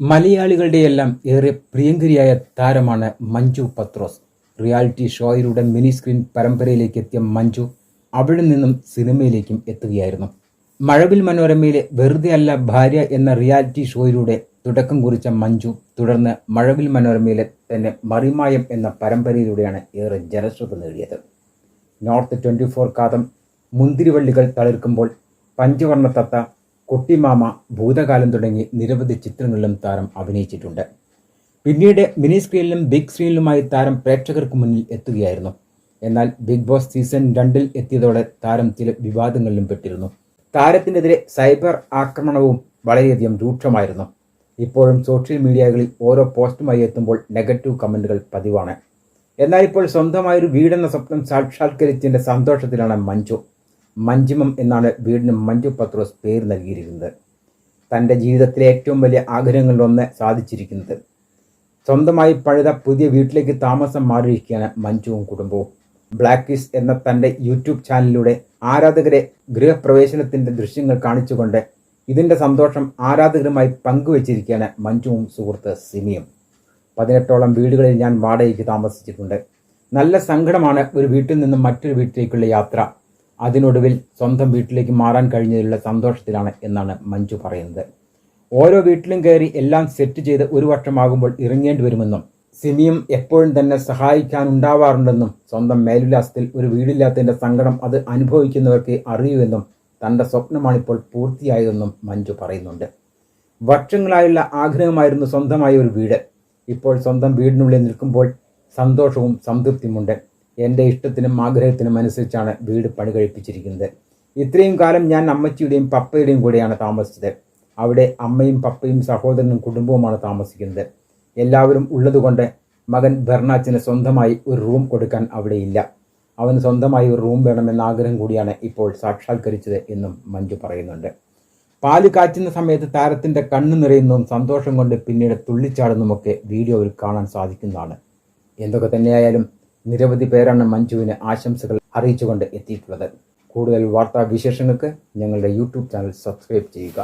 മലയാളികളുടെയെല്ലാം ഏറെ പ്രിയങ്കരിയായ താരമാണ് മഞ്ജു പത്രോസ്. റിയാലിറ്റി ഷോയിലൂടെ മിനി സ്ക്രീൻ പരമ്പരയിലേക്ക് എത്തിയ മഞ്ജു അവിടെ നിന്നും സിനിമയിലേക്കും എത്തുകയായിരുന്നു. മഴവിൽ മനോരമയിലെ വെറുതെ അല്ല ഭാര്യ എന്ന റിയാലിറ്റി ഷോയിലൂടെ തുടക്കം കുറിച്ച മഞ്ജു തുടർന്ന് മഴവിൽ മനോരമയിലെ തന്നെ മറിമായം എന്ന പരമ്പരയിലൂടെയാണ് ഏറെ ജനശ്രദ്ധ നേടിയത്. നോർത്ത് ട്വന്റി ഫോർ കാതം മുന്തിരിവള്ളികൾ തളിർക്കുമ്പോൾ പഞ്ചവർണ തത്ത കുട്ടിമാമ ഭൂതകാലം തുടങ്ങി നിരവധി ചിത്രങ്ങളിലും താരം അഭിനയിച്ചിട്ടുണ്ട്. പിന്നീട് മിനി സ്ക്രീനിലും ബിഗ് സ്ക്രീനിലുമായി താരം പ്രേക്ഷകർക്ക് മുന്നിൽ എത്തുകയായിരുന്നു. എന്നാൽ ബിഗ് ബോസ് സീസൺ രണ്ടിൽ എത്തിയതോടെ താരം ചില വിവാദങ്ങളിലും പെട്ടിരുന്നു. താരത്തിനെതിരെ സൈബർ ആക്രമണവും വളരെയധികം രൂക്ഷമായിരുന്നു. ഇപ്പോഴും സോഷ്യൽ മീഡിയകളിൽ ഓരോ പോസ്റ്റുമായി എത്തുമ്പോൾ നെഗറ്റീവ് കമന്റുകൾ പതിവാണ്. എന്നാൽ ഇപ്പോൾ സ്വന്തമായൊരു വീടെന്ന സ്വപ്നം സാക്ഷാത്കരിച്ചതിന്റെ സന്തോഷത്തിലാണ് മഞ്ജു. മഞ്ജിമം എന്നാണ് വീടിന് മഞ്ജു പത്രോസ് പേര് നൽകിയിരിക്കുന്നത് തന്റെ ജീവിതത്തിലെ ഏറ്റവും വലിയ ആഗ്രഹങ്ങളിലൊന്ന് സാധിച്ചിരിക്കുന്നത്. സ്വന്തമായി പഴുത പുതിയ വീട്ടിലേക്ക് താമസം മാറിയിരിക്കുകയാണ് മഞ്ജുവും കുടുംബവും. ബ്ലാക്ക് കിസ് എന്ന തന്റെ യൂട്യൂബ് ചാനലിലൂടെ ആരാധകരെ ഗൃഹപ്രവേശനത്തിന്റെ ദൃശ്യങ്ങൾ കാണിച്ചുകൊണ്ട് ഇതിന്റെ സന്തോഷം ആരാധകരുമായി പങ്കുവച്ചിരിക്കുകയാണ് മഞ്ജുവും സുഹൃത്ത് സിമിയും. പതിനെട്ടോളം വീടുകളിൽ ഞാൻ വാടകയ്ക്ക് താമസിച്ചിട്ടുണ്ട്. നല്ല സങ്കടമാണ് ഒരു വീട്ടിൽ നിന്നും മറ്റൊരു വീട്ടിലേക്കുള്ള യാത്ര. അതിനൊടുവിൽ സ്വന്തം വീട്ടിലേക്ക് മാറാൻ കഴിഞ്ഞതിലുള്ള സന്തോഷത്തിലാണ് എന്നാണ് മഞ്ജു പറയുന്നത്. ഓരോ വീട്ടിലും കയറി എല്ലാം സെറ്റ് ചെയ്ത് ഒരു വർഷമാകുമ്പോൾ ഇറങ്ങേണ്ടി വരുമെന്നും സിമിയും എപ്പോഴും തന്നെ സഹായിക്കാനുണ്ടാവാറുണ്ടെന്നും സ്വന്തം മേലുല്ലാസത്തിൽ ഒരു വീടില്ലാത്തതിന്റെ സങ്കടം അത് അനുഭവിക്കുന്നവർക്ക് അറിയുമെന്നും തന്റെ സ്വപ്നമാണിപ്പോൾ പൂർത്തിയായതെന്നും മഞ്ജു പറയുന്നുണ്ട്. വർഷങ്ങളായുള്ള ആഗ്രഹമായിരുന്നു സ്വന്തമായ ഒരു വീട്. ഇപ്പോൾ സ്വന്തം വീടിനുള്ളിൽ നിൽക്കുമ്പോൾ സന്തോഷവും സംതൃപ്തിയുമുണ്ട്. എന്റെ ഇഷ്ടത്തിനും ആഗ്രഹത്തിനും അനുസരിച്ചാണ് വീട് പണി കഴിപ്പിച്ചിരിക്കുന്നത്. ഇത്രയും കാലം ഞാൻ അമ്മച്ചിയുടെയും പപ്പയുടെയും കൂടെയാണ് താമസിച്ചത്. അവിടെ അമ്മയും പപ്പയും സഹോദരനും കുടുംബവുമാണ് താമസിക്കുന്നത്. എല്ലാവരും ഉള്ളതുകൊണ്ട് മകൻ ബെർണാച്ചിന് സ്വന്തമായി ഒരു റൂം കൊടുക്കാൻ അവിടെയില്ല അവന് സ്വന്തമായി ഒരു റൂം വേണമെന്ന ആഗ്രഹം കൂടിയാണ് ഇപ്പോൾ സാക്ഷാത്കരിച്ചത് എന്നും മഞ്ജു പറയുന്നുണ്ട്. പാൽ കാച്ചുന്ന സമയത്ത് താരത്തിന്റെ കണ്ണു നിറയുന്നതും സന്തോഷം കൊണ്ട് പിന്നീട് തുള്ളിച്ചാടുന്നതുമൊക്കെ വീഡിയോയിൽ കാണാൻ സാധിക്കുന്നതാണ്. എന്തൊക്കെ തന്നെയായാലും നിരവധി പേരാണ് മഞ്ജുവിന് ആശംസകൾ അറിയിച്ചുകൊണ്ട് എത്തിയിട്ടുള്ളത്. കൂടുതൽ വാർത്താ വിശേഷങ്ങൾക്ക് ഞങ്ങളുടെ യൂട്യൂബ് ചാനൽ സബ്സ്ക്രൈബ് ചെയ്യുക.